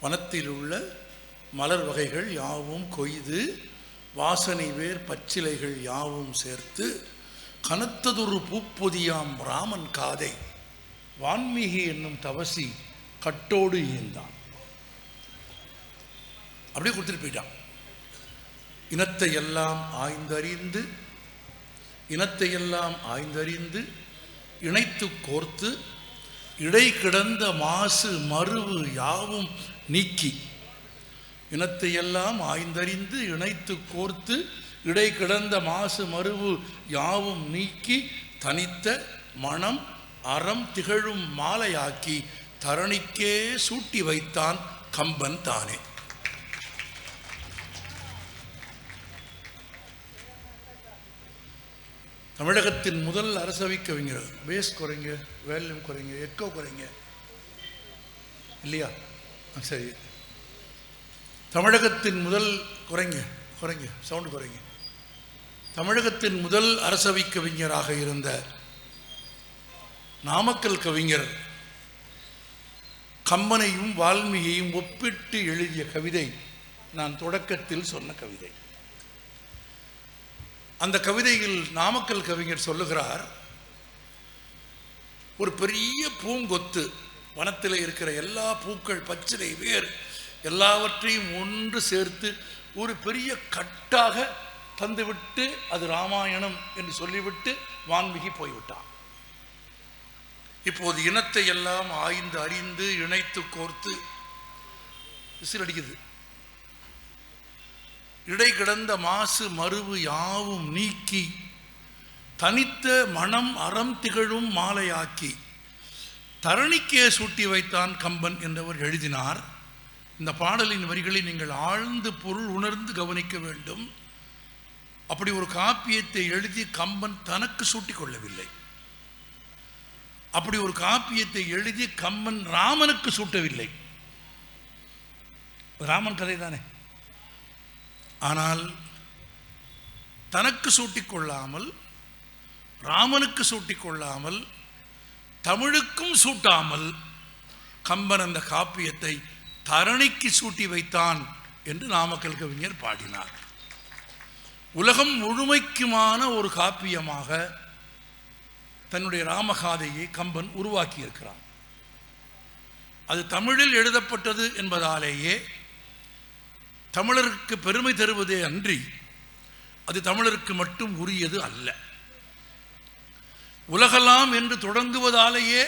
வனத்தில் உள்ள மலர் வகைகள் யாவும் கொய்து வாசனை வேர் பச்சிலைகள் யாவும் சேர்த்து கனத்ததொரு பூப்பொதியாம் ராமன் காதை வான்மீகி என்னும் தவசி கட்டோடு ஈந்தான் அப்படியே கொடுத்துட்டு போயிட்டான். இனத்தை எல்லாம் ஆய்ந்தறிந்து இனத்தை எல்லாம் ஆய்ந்தறிந்து இணைத்து கோர்த்து இடை கிடந்த மாசு மருவு யாவும் நீக்கி. இனத்தை எல்லாம் ஆய்ந்தறிந்து இணைத்து கோர்த்து இடை கிடந்த மாசு மருவு யாவும் நீக்கி தனித்த மனம் அறம் திகழும் மாலையாக்கி தரணிக்கே சூட்டி வைத்தான் கம்பன் தானே. தமிழகத்தின் முதல் அரசவை கவிஞர் பேஸ் குறைங்க வேல்யூம் குறைங்க எக்கோ குறைங்க. இல்லையா? சரி. தமிழகத்தின் முதல் குறைங்க குறைங்க சவுண்டு குறைங்க. தமிழகத்தின் முதல் அரசவை கவிஞராக இருந்த நாமக்கல் கவிஞர் கம்பனையும் வால்மீகியையும் ஒப்பிட்டு எழுதிய கவிதை நான் தொடக்கத்தில் சொன்ன கவிதை. அந்த கவிதையில் நாமக்கல் கவிஞர் சொல்லுகிறார் ஒரு பெரிய பூங்கொத்து வனத்தில் இருக்கிற எல்லா பூக்கள் பச்சிலை வேர் எல்லாவற்றையும் ஒன்று சேர்த்து ஒரு பெரிய கட்டாக தந்துவிட்டு அது ராமாயணம் என்று சொல்லிவிட்டு வான்மிகி போய்விட்டான். இப்போது இனத்தை எல்லாம் ஆய்ந்து அறிந்து இணைத்து கோர்த்து விசில் அடிக்குது. இடை கிடந்த மாசு மருவு யாவும் நீக்கி தனித்த மனம் அறம் திகழும் மாலையாக்கி தரணிக்கே சூட்டி வைத்தான் கம்பன் என்றவர் எழுதினார். இந்த பாடலின் வரிகளை நீங்கள் ஆழ்ந்து பொருள் உணர்ந்து கவனிக்க வேண்டும். அப்படி ஒரு காப்பியத்தை எழுதி கம்பன் தனக்கு சூட்டிக் கொள்ளவில்லை. அப்படி ஒரு காப்பியத்தை எழுதி கம்பன் ராமனுக்கு சூட்டவில்லை. ராமன் கதை தானே ஆனால் தனக்கு சூட்டிக் கொள்ளாமல் ராமனுக்கு சூட்டிக் கொள்ளாமல் தமிழுக்கும் சூட்டாமல் கம்பன் அந்த காப்பியத்தை தரணிக்கு சூட்டி வைத்தான் என்று நாமக்கல் கவிஞர் பாடினார். உலகம் முழுமைக்குமான ஒரு காப்பியமாக தன்னுடைய ராமகாதையை கம்பன் உருவாக்கியிருக்கிறான். அது தமிழில் எழுதப்பட்டது என்பதாலேயே தமிழருக்கு பெருமை தருவதே அன்றி அது தமிழருக்கு மட்டும் உரியது அல்ல. உலகலாம் என்று தொடங்குவதாலேயே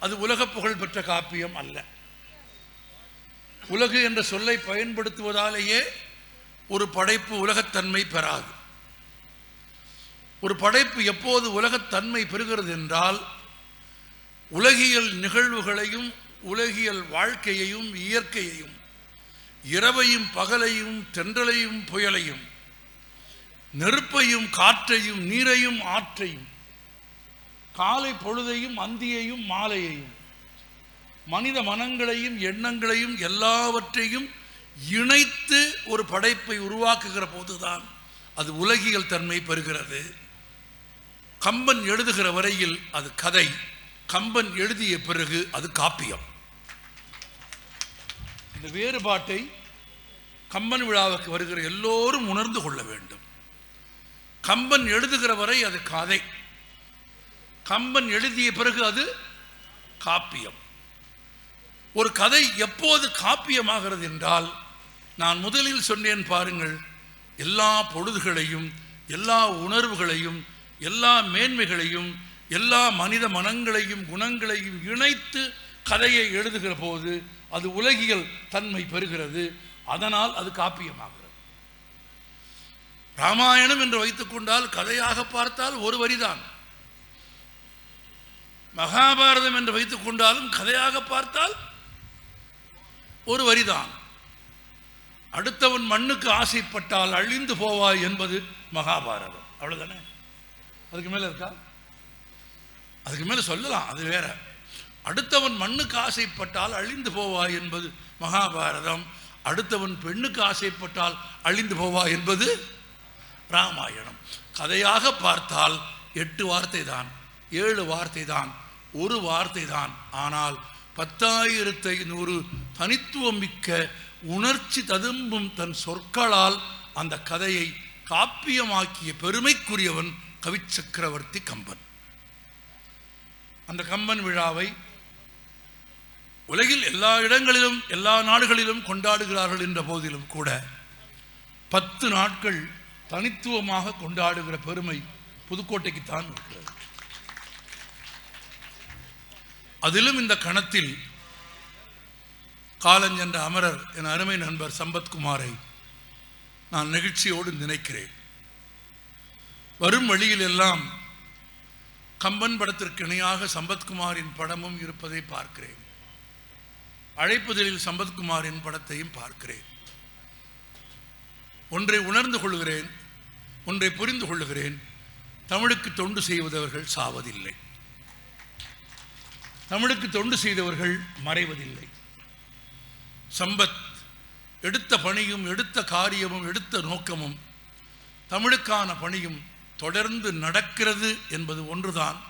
அது உலக புகழ் பெற்ற காப்பியம் அல்ல. உலகு என்ற சொல்லை பயன்படுத்துவதாலேயே ஒரு படைப்பு உலகத்தன்மை பெறாது. ஒரு படைப்பு எப்போது உலகத்தன்மை பெறுகிறது என்றால் உலகியல் நிகழ்வுகளையும் உலகியல் வாழ்க்கையையும் இயற்கையையும் இரவையும் பகலையும் தென்றலையும் புயலையும் நெருப்பையும் காற்றையும் நீரையும் ஆற்றையும் காலை பொழுதையும் அந்தியையும் மாலையையும் மனித மனங்களையும் எண்ணங்களையும் எல்லாவற்றையும் இணைத்து ஒரு படைப்பை உருவாக்குகிற போதுதான் அது உலகியல் தன்மை பெறுகிறது. கம்பன் எழுதுகிற வரையில் அது கதை. கம்பன் எழுதிய பிறகு அது காப்பியம். இந்த வேறுபாட்டை கம்பன் விழாவுக்கு வருகிற எல்லோரும் உணர்ந்து கொள்ள வேண்டும். கம்பன் எழுதுகிற வரை அது கதை. கம்பன் எழுதிய பிறகு அது காப்பியம். ஒரு கதை எப்போது காப்பியமாகிறது என்றால் நான் முதலில் சொன்னேன் பாருங்கள் எல்லா பொழுதுகளையும் எல்லா உணர்வுகளையும் எல்லா மேன்மைகளையும் எல்லா மனித மனங்களையும் குணங்களையும் இணைத்து கதையை எழுதுகிற போது அது உலகியல் தன்மை பெறுகிறது. அதனால் அது காப்பியமாகிறது. ராமாயணம் என்று வைத்துக் கொண்டால் கதையாக பார்த்தால் ஒரு வரிதான். மகாபாரதம் என்று வைத்துக் கொண்டாலும் கதையாக பார்த்தால் ஒரு வரிதான். அடுத்தவன் மண்ணுக்கு ஆசைப்பட்டால் அழிந்து போவாய் என்பது மகாபாரதம். அவ்வளவுதானே? அதுக்கு மேல இருக்கா? அதுக்கு மேல சொல்லலாம் அது வேற. அடுத்தவன் மண்ணுக்கு ஆசைப்பட்டால் அழிந்து போவாய் என்பது மகாபாரதம். அடுத்தவன் பெண்ணுக்கு ஆசைப்பட்டால் அழிந்து போவாய் என்பது ராமாயணம். கதையாக பார்த்தால் எட்டு வார்த்தை தான் ஏழு வார்த்தை தான் ஒரு வார்த்தை தான் ஆனால் பத்தாயிரத்து ஐநூறு தனித்துவம் மிக்க உணர்ச்சி ததும்பும் தன் சொற்களால் அந்த கதையை காப்பியமாக்கிய பெருமைக்குரியவன் கவிச்சக்கரவர்த்தி கம்பன். அந்த கம்பன் விழாவை உலகில் எல்லா இடங்களிலும் எல்லா நாடுகளிலும் கொண்டாடுகிறார்கள் என்ற போதிலும் கூட பத்து நாட்கள் தனித்துவமாக கொண்டாடுகிற பெருமை புதுக்கோட்டைக்குத்தான் இருக்கிறது. அதிலும் இந்த கணத்தில் காலஞ்சென்ற அமரர் என் அருமை நண்பர் சம்பத்குமாரை நான் நெகிழ்ச்சியோடு நினைக்கிறேன். வரும் வழியில் எல்லாம் கம்பன் படத்திற்கு இணையாக சம்பத்குமாரின் படமும் இருப்பதை பார்க்கிறேன். அழைப்புதலில் சம்பத்குமாரின் படத்தையும் பார்க்கிறேன். ஒன்றை உணர்ந்து கொள்கிறேன் ஒன்றை புரிந்து கொள்கிறேன். தமிழுக்கு தொண்டு செய்வதவர்கள் சாவதில்லை. தமிழுக்கு தொண்டு செய்தவர்கள் மறைவதில்லை. சம்பத் எடுத்த பணியும் எடுத்த காரியமும் எடுத்த நோக்கமும் தமிழுக்கான பணியும் தொடர்ந்து நடக்கிறது என்பது ஒன்றுதான்.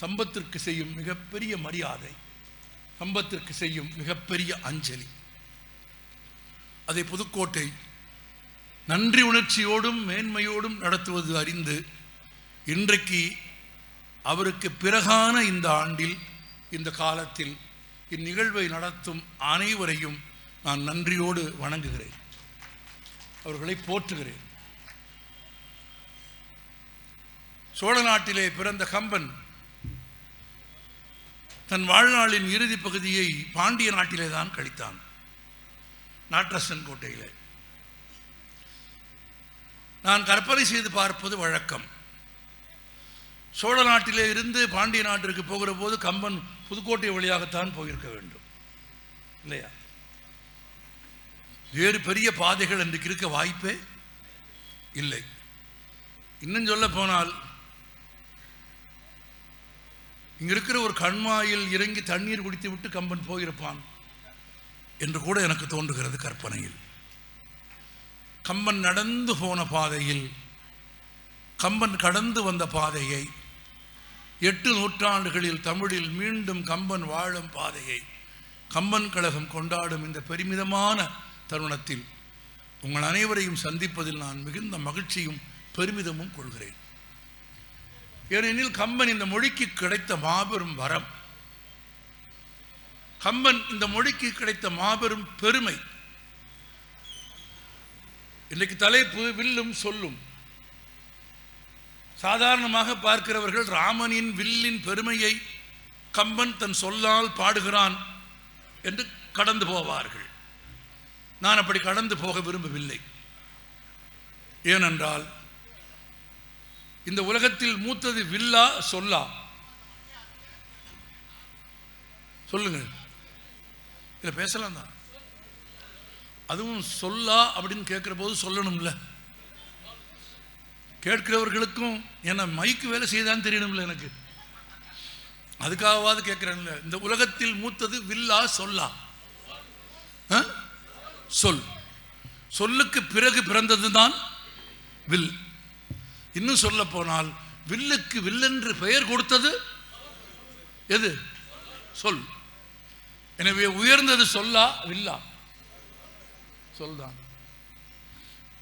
சம்பத்திற்கு செய்யும் மிகப்பெரிய மரியாதை. கம்பத்திற்கு செய்யும் மிகப்பெரிய அஞ்சலி. அதை புதுக்கோட்டை நன்றி உணர்ச்சியோடும் மேன்மையோடும் நடத்துவது அறிந்து இன்றைக்கு அவருக்கு பிறகான இந்த ஆண்டில் இந்த காலத்தில் இந்நிகழ்வை நடத்தும் அனைவரையும் நான் நன்றியோடு வணங்குகிறேன். அவர்களை போற்றுகிறேன். சோழ நாட்டிலே பிறந்த கம்பன் தன் வாழ்நாளின் இறுதி பகுதியை பாண்டிய நாட்டிலே தான் கழித்தான். நாட்டரசன் கோட்டையிலே. நான் கற்பனை செய்து பார்ப்பது வழக்கம். சோழ நாட்டிலே இருந்து பாண்டிய நாட்டிற்கு போகிற போது கம்பன் புதுக்கோட்டை வழியாகத்தான் போயிருக்க வேண்டும். இல்லையா? வேறு பெரிய பாதைகள் இன்றைக்கு இருக்க வாய்ப்பே இல்லை. இன்னும் சொல்ல போனால் இங்க இருக்கிற ஒரு கண்மாயில் இறங்கி தண்ணீர் குடித்து விட்டு கம்பன் போயிருப்பான் என்று கூட எனக்கு தோன்றுகிறது கற்பனையில். கம்பன் நடந்து போன பாதையில் கம்பன் கடந்து வந்த பாதையை எட்டு நூற்றாண்டுகளில் தமிழில் மீண்டும் கம்பன் வாழும் பாதையை கம்பன் கழகம் கொண்டாடும் இந்த பெருமிதமான தருணத்தில் உங்கள் அனைவரையும் சந்திப்பதில் நான் மிகுந்த மகிழ்ச்சியும் பெருமிதமும் கொள்கிறேன். ஏனெனில் கம்பன் இந்த மொழிக்கு கிடைத்த மாபெரும் வரம். கம்பன் இந்த மொழிக்கு கிடைத்த மாபெரும் பெருமை. இன்னைக்கு தலைப்பு வில்லும் சொல்லும். சாதாரணமாக பார்க்கிறவர்கள் ராமனின் வில்லின் பெருமையை கம்பன் தன் சொல்லால் பாடுகிறான் என்று கடந்து போவார்கள். நான் அப்படி கடந்து போக விரும்பவில்லை. ஏனென்றால் இந்த உலகத்தில் மூத்தது வில்லா சொல்லா. சொல்லுங்க. இல்லை பேசலாம் தான். அதுவும் சொல்லா அப்படின்னு கேட்குற போது சொல்லணும்ல. கேட்கிறவர்களுக்கும் என்ன மைக்கு வேலை செய்தான்னு தெரியணும்ல எனக்கு. அதுக்காகவாது கேட்குறேன்ல. இந்த உலகத்தில் மூத்தது வில்லா சொல்லா. ஆ? சொல். சொல்லுக்கு பிறகு பிறந்தது தான் வில். இன்னும் சொல்ல போனால் வில்லுக்கு வில்லென்று பெயர் கொடுத்தது? எது? சொல். எனவே உயர்ந்தது சொல்லா வில்லா. சொல்தான்.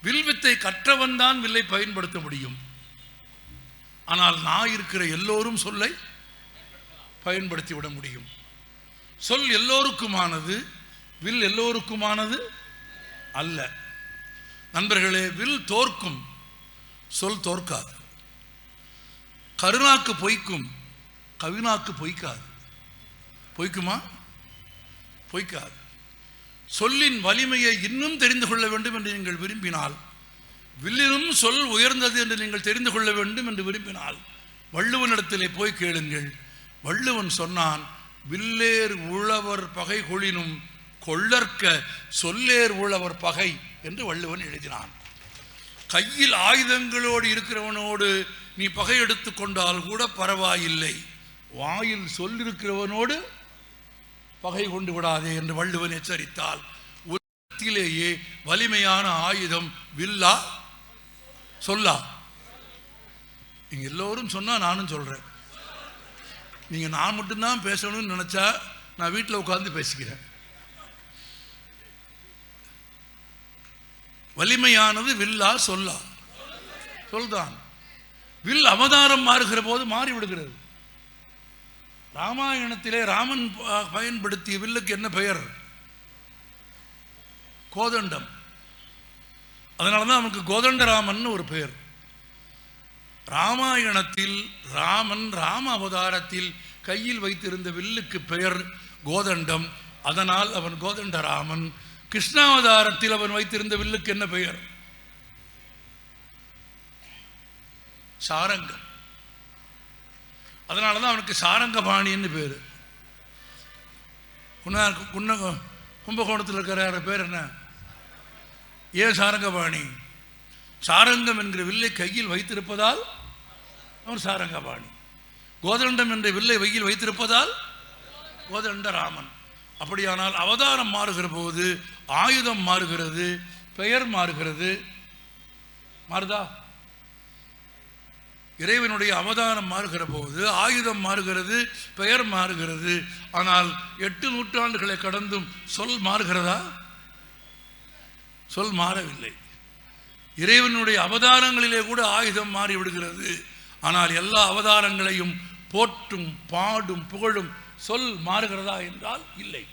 வில் வித்தை கற்றவன் தான் வில்லை பயன்படுத்த முடியும். ஆனால் நான் இருக்கிற எல்லோரும் சொல்லை பயன்படுத்தி விட முடியும். சொல் எல்லோருக்குமானது வில் எல்லோருக்குமானது அல்ல. நண்பர்களே வில் தோற்கும். சொல் தோற்காது. கருணாக்கு பொய்க்கும் கவினாக்கு பொய்க்காது. பொய்க்குமா? பொய்க்காது. சொல்லின் வலிமையை இன்னும் தெரிந்து கொள்ள வேண்டும் என்று நீங்கள் விரும்பினால் வில்லினும் சொல் உயர்ந்தது என்று நீங்கள் தெரிந்து கொள்ள வேண்டும் என்று விரும்பினால் வள்ளுவனிடத்திலே போய் கேளுங்கள். வள்ளுவன் சொன்னான் வில்லேர் உழவர் பகை கொளினும் கொள்ளற்க சொல்லேர் உழவர் பகை என்று வள்ளுவன் எழுதினான். கையில் ஆயுதங்களோடு இருக்கிறவனோடு நீ பகையெடுத்து கொண்டால் கூட பரவாயில்லை. வாயில் சொல்லிருக்கிறவனோடு பகை கொண்டு விடாதே என்று வள்ளுவன் எச்சரித்தால் உலகத்திலேயே வலிமையான ஆயுதம் வில்லா? சொல்லா. நீங்க எல்லோரும் சொன்னா நானும் சொல்றேன். நீங்க நான் மட்டும்தான் பேசணும்னு நினைச்சா நான் வீட்டில் உட்காந்து பேசிக்கிறேன். வலிமையானது வில்லா சொல்லா. சொல்தான் வில் அவதாரம் மாறுகிற போது மாறி விடுகிறது. ராமாயணத்திலே ராமன் ப- பயன்படுத்திய வில்லுக்கு என்ன பெயர்? கோதண்டம். அதனால தான் அவனுக்கு கோதண்டராமன் ஒரு பெயர். ராமாயணத்தில் ராமன் ராம அவதாரத்தில் கையில் வைத்திருந்த வில்லுக்கு பெயர் கோதண்டம். அதனால் அவன் கோதண்டராமன் கிருஷ்ணாவதாரத்தில் அவன் வைத்திருந்த வில்லுக்கு என்ன பெயர்? சாரங்கம். அதனால தான் அவனுக்கு சாரங்கபாணின்னு பேர். குன்னா குன்ன கும்பகோணத்தில் இருக்கிற பேர் என்ன? ஏன் சாரங்கபாணி. சாரங்கம் என்கிற வில்லை கையில் வைத்திருப்பதால் அவன் சாரங்கபாணி. கோதண்டம் என்ற வில்லை வையில் வைத்திருப்பதால் கோதண்ட ராமன். அப்படியானால் அவதாரம் மாறுகிற போது ஆயுதம் மாறுகிறது பெயர் மாறுகிறது. மாறுதா? இறைவனுடைய அவதாரம் மாறுகிற போது ஆயுதம் மாறுகிறது பெயர் மாறுகிறது. ஆனால் எட்டு நூற்றாண்டுகளை கடந்தும் சொல் மாறுகிறதா? சொல் மாறவில்லை. இறைவனுடைய அவதாரங்களிலே கூட ஆயுதம் மாறி விடுகிறது ஆனால் எல்லா அவதாரங்களையும் போற்றும் பாடும் புகழும் சொல் மாறுகிறதா என்றால் இல்லை.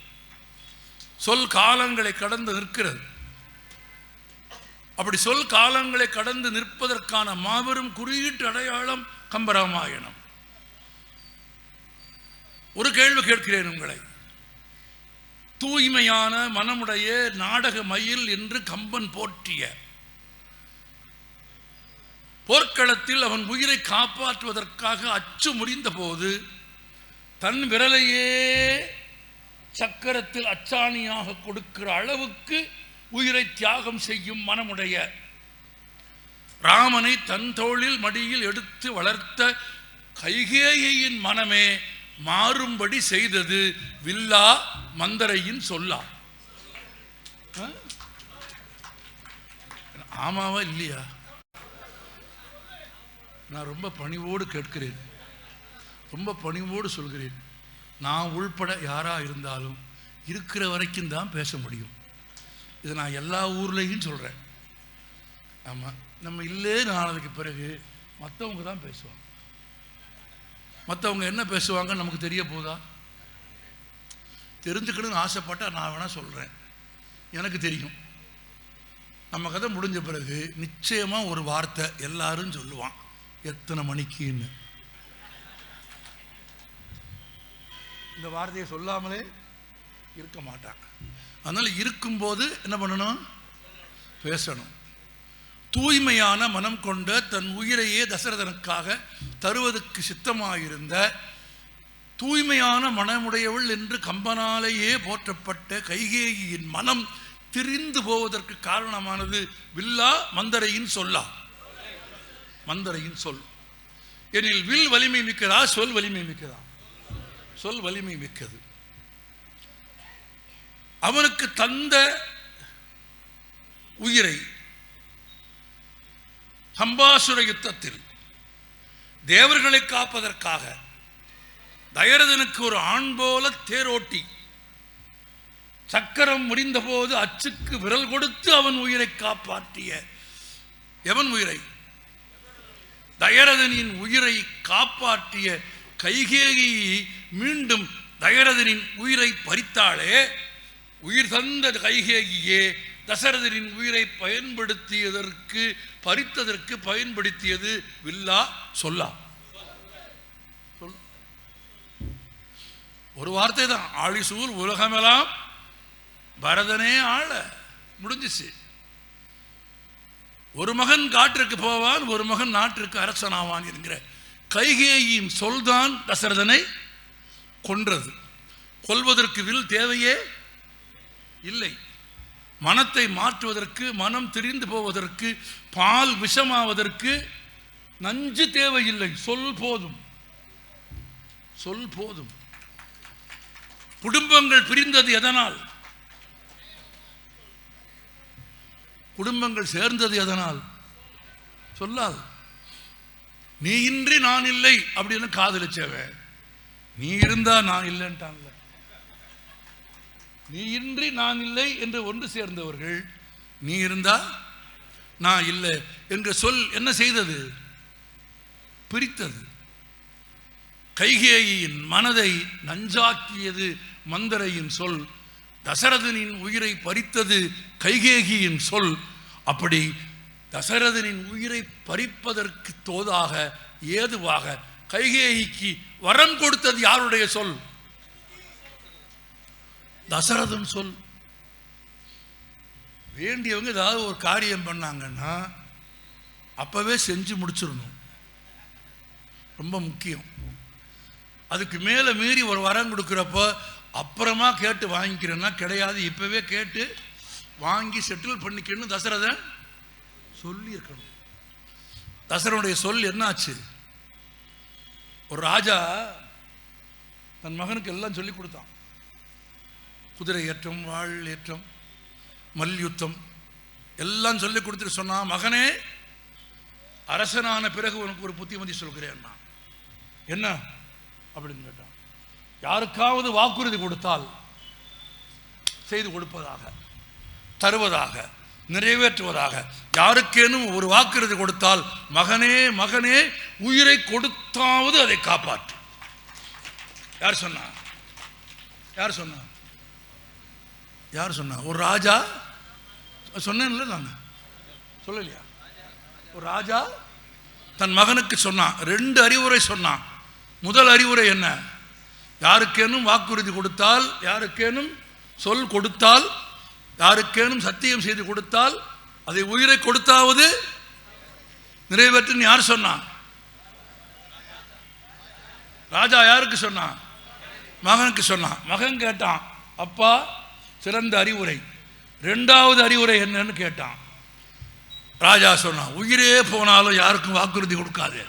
சொல் காலங்களை கடந்து நிற்கிறது. அப்படி சொல் காலங்களை கடந்து நிற்பதற்கான மாபெரும் குறியீட்டு அடையாளம் கம்பராமாயணம். ஒரு கேள்வி கேட்கிறேன் உங்களை. தூய்மையான மனமுடைய நாடக மயில் என்று கம்பன் போற்றிய போர்க்களத்தில் அவன் உயிரை காப்பாற்றுவதற்காக அச்சு முறிந்த போது தன் விரலையே சக்கரத்தில் அச்சாணியாக கொடுக்கிற அளவுக்கு உயிரை தியாகம் செய்யும் மனமுடைய ராமனை தன் தோளில் மடியில் எடுத்து வளர்த்த கைகேயின் மனமே மாறும்படி செய்தது வில்லா மந்தரையின் சொல்லா. ஆ? ஆமாவா இல்லையா? நான் ரொம்ப பணிவோடு கேட்கிறேன். ரொம்ப பணிவோடு சொல்கிறேன். நான் உள்பட யாராக இருந்தாலும் இருக்கிற வரைக்கும் தான் பேச முடியும். இது நான் எல்லா ஊர்லேயும் சொல்கிறேன் ஆமாம் நம்ம இல்லே நாளதுக்கு பிறகு மற்றவங்க தான் பேசுவாங்க. மற்றவங்க என்ன பேசுவாங்கன்னு நமக்கு தெரிய போதா? தெரிஞ்சுக்கணும்னு ஆசைப்பட்டா நான் வேணால் சொல்கிறேன் எனக்கு தெரியும். நம்ம கதை முடிஞ்ச பிறகு நிச்சயமாக ஒரு வார்த்தை எல்லாரும் சொல்லுவான். எத்தனை மணிக்குன்னு. இந்த வார்த்தையை சொல்லாமலே இருக்க மாட்டான் அதனால் இருக்கும்போது என்ன பண்ணணும்? பேசணும். தூய்மையான மனம் கொண்ட தன் உயிரையே தசரதனுக்காக தருவதற்கு சித்தமாயிருந்த தூய்மையான மனமுடையவள் என்று கம்பனாலேயே போற்றப்பட்ட கைகேயியின் மனம் திரிந்து போவதற்கு காரணமானது வில்லா மந்தரையின் சொல்லா. மந்தரையின் சொல். எனில் வில் வலிமை மிக்கதா? சொல் வலிமை மிக்கதா? சொல் வலிமை மிக்கது. அவனுக்கு தந்த உயிரை சம்பாசுர யுத்தத்தில் தேவர்களை காப்பதற்காக தயரதனுக்கு ஒரு ஆண் போல தேரோட்டி சக்கரம் முடிந்தபோது அச்சுக்கு விரல் கொடுத்து அவன் உயிரை காப்பாற்றிய எவன் உயிரை? தயரதனின் உயிரை காப்பாற்றிய கைகேகி மீண்டும் தயரதனின் உயிரை பறித்தாளே உயிர் தந்த கைகேகியே தசரதனின் உயிரை பயன்படுத்தியதற்கு பறித்ததற்கு பயன்படுத்தியது வில்லா சொல்லா. சொல். ஒரு வார்த்தை தான். ஆழிசூர் உலகமெல்லாம் பரதனே ஆள. முடிஞ்சிச்சு. ஒரு மகன் காட்டிற்கு போவான் ஒரு மகன் நாட்டிற்கு அரசனாவான் என்கிற கைகேயின் சொல்தான் தசரதனை கொன்றது. கொல்வதற்கு வில் தேவையே இல்லை. மனத்தை மாற்றுவதற்கு மனம் திரிந்து போவதற்கு பால் விஷமாவதற்கு நஞ்சு தேவையில்லை. சொல் போதும். சொல் போதும். குடும்பங்கள் பிரிந்தது எதனால்? குடும்பங்கள் சேர்ந்தது எதனால்? சொல்லால் நீ இன்றி நான் இல்லை அப்படின்னு காதலிச்சவன் நீ இருந்தா நான் இல்லைன்ட்டான்ல. நீ இன்றி நான் இல்லை என்று ஒன்று சேர்ந்தவர்கள் நீ இருந்தா நான் இல்லை என்ற சொல் என்ன செய்தது? பிரித்தது. கைகேயின் மனதை நஞ்சாக்கியது மந்தரையின் சொல் தசரதனின் உயிரை பறித்தது கைகேகியின் சொல். அப்படி தசரதனின் உயிரை பறிப்பதற்கு தோதாக ஏதுவாக கைகேயிக்கு வரம் கொடுத்தது யாருடைய சொல்? தசரதன் சொல். வேண்டியவங்க ஏதாவது ஒரு காரியம் பண்ணாங்கன்னா அப்பவே செஞ்சு முடிச்சிடணும். ரொம்ப முக்கியம். அதுக்கு மேலே மீறி ஒரு வரம் கொடுக்குறப்ப அப்புறமா கேட்டு வாங்கிக்கிறேன்னா கிடையாது. இப்பவே கேட்டு வாங்கி செட்டில் பண்ணிக்கணும் தசரதன். சொல்லியிருக்கணும். தசரனுடைய சொல் என்னாச்சு? ஒரு ராஜா தன் மகனுக்கு எல்லாம் சொல்லி கொடுத்தான். குதிரை ஏற்றம் வாழ் ஏற்றம் மல்யுத்தம் எல்லாம் சொல்லி கொடுத்துட்டு சொன்னான் மகனே அரசனான பிறகு உனக்கு ஒரு புத்திமதி சொல்கிறேன் நான் என்ன? அப்படின்னு கேட்டான். யாருக்காவது வாக்குறுதி கொடுத்தால் செய்து கொடுப்பதாக தருவதாக நிறைவேற்றுவதாக. யாருக்கேனும் ஒரு வாக்குறுதி கொடுத்தால் மகனே மகனே உயிரை கொடுத்தாவது அதை காப்பாற்று. யார் சொன்னா? யார் சொன்னா? யார் சொன்னா? ஒரு ராஜா? சொன்னேன்ல நான். சொல்லலையா? ஒரு ராஜா தன் மகனுக்கு சொன்னான் ரெண்டு அறிவுரை சொன்னான் முதல் அறிவுரை என்ன? யாருக்கேனும் வாக்குறுதி கொடுத்தால் யாருக்கேனும் சொல் கொடுத்தால் யாருக்கேனும் சத்தியம் செய்து கொடுத்தால் அதை உயிரை கொடுத்தாவது நிறைவேற்றுன்னு யார் சொன்னான் ராஜா யாருக்கு சொன்னான் மகனுக்கு சொன்னான் மகன் கேட்டான் அப்பா சிறந்த அறிவுரை. ரெண்டாவது அறிவுரை என்னன்னு கேட்டான். ராஜா சொன்னான் உயிரே போனாலும் யாருக்கும் வாக்குறுதி கொடுக்காது.